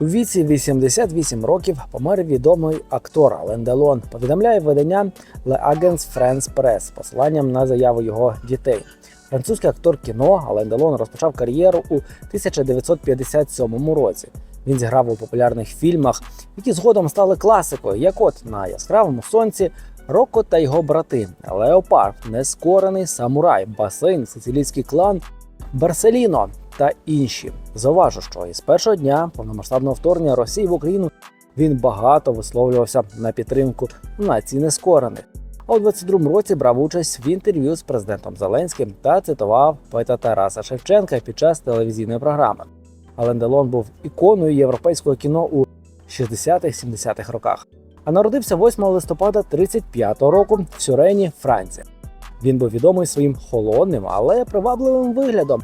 У віці 88 років помер відомий актор Ален Делон. Повідомляє видання Le Agence France Press посиланням на заяву його дітей. Французький актор кіно Ален Делон розпочав кар'єру у 1957 році. Він зіграв у популярних фільмах, які згодом стали класикою, як от на яскравому сонці, Роко та його брати, Леопард, Нескорений самурай, басейн, сицилійський клан, Барселіно та інші. Зауважу, що із першого дня повномасштабного вторгнення Росії в Україну він багато висловлювався на підтримку нації нескорених. А у 22-му році брав участь в інтерв'ю з президентом Зеленським та цитував поета Тараса Шевченка під час телевізійної програми. Ален Делон був іконою європейського кіно у 60-70-х роках. А народився 8 листопада 35-го року в Сюрені, Франція. Він був відомий своїм холодним, але привабливим виглядом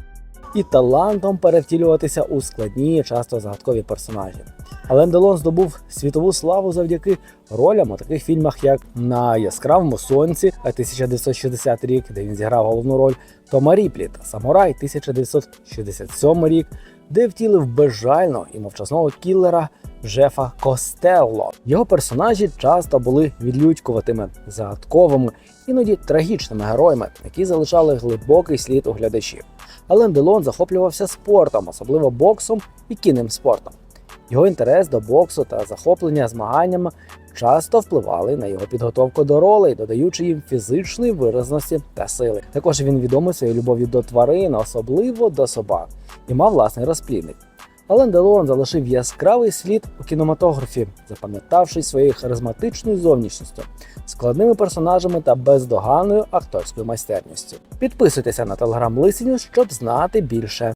і талантом перевтілюватися у складні, часто загадкові персонажі. Ален Делон здобув світову славу завдяки ролям у таких фільмах, як на яскравому сонці 1960 рік, де він зіграв головну роль Тома Ріплі та Самурай 1967 рік, де втілив безжального і мовчазного кіллера Жефа Костелло. Його персонажі часто були відлюдькуватими, загадковими, іноді трагічними героями, які залишали глибокий слід у глядачів. Ален Делон захоплювався спортом, особливо боксом і кінним спортом. Його інтерес до боксу та захоплення змаганнями часто впливали на його підготовку до ролей, додаючи їм фізичної виразності та сили. Також він відомий своєю любов'ю до тварин, особливо до собак, і мав власний розплідник. Ален Делон залишив яскравий слід у кінематографі, запам'ятавшись своєю харизматичною зовнішністю, складними персонажами та бездоганною акторською майстерністю. Підписуйтеся на телеграм Лисеню, щоб знати більше.